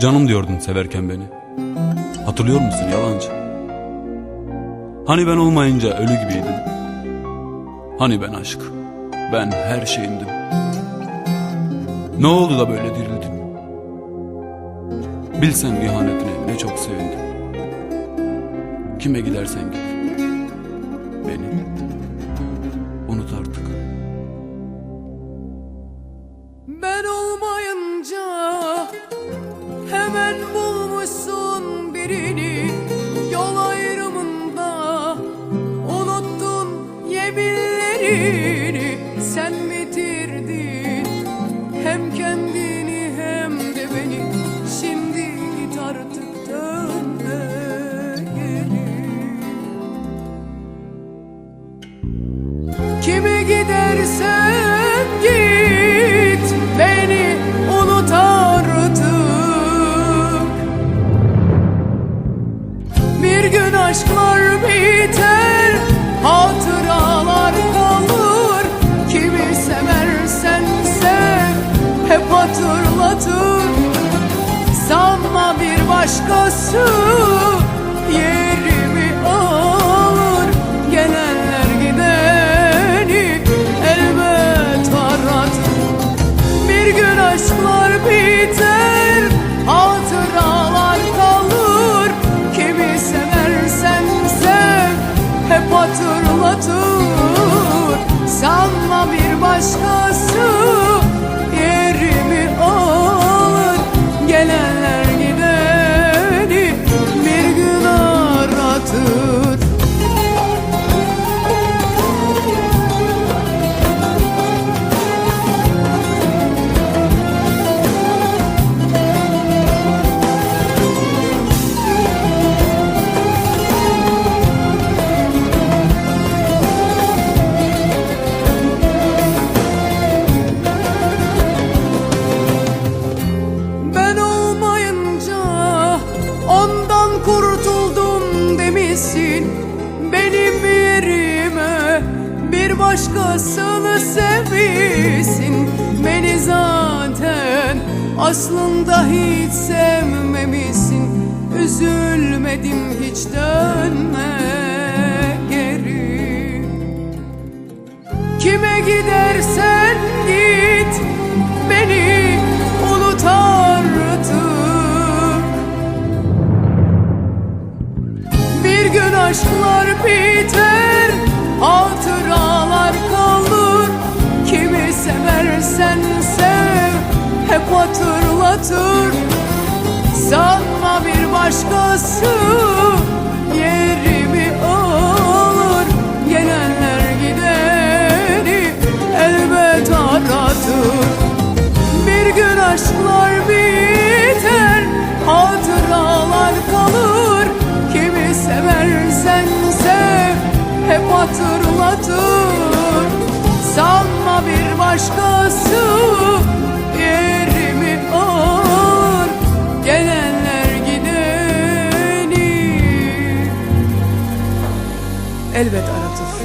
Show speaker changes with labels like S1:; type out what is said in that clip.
S1: Canım diyordun severken beni. Hatırlıyor musun yalancı? Hani ben olmayınca ölü gibiydin. Hani ben aşk, ben her şeyindim. Ne oldu da böyle dirildin? Bilsen ihanetine ne çok sevindim. Kime gidersen git. Beni
S2: sen bitirdin. Hem kendini hem de beni. Şimdi git artık dönme geri Kime gidersen git beni unut artık. Bir gün aşklar biter başkası yerimi alır Gelenler gideni elbet aratır Bir gün aşklar biter hatıralar kalır. Kimi seversen sev hep hatırlatır. Sanma bir başkası başkasını sevmişsin Beni zaten aslında hiç sevmemişsin. Üzülmedim hiç dönme geri. Kime gidersen git beni unut artık Bir gün aşklar biter hatıralar seversen sev hep hatırlatır Sanma bir başkası yerimi alır. Gelenler gideni elbet aratır Bir gün aşklar başkası yerimi alır Gelenler gideni. Elbet aratır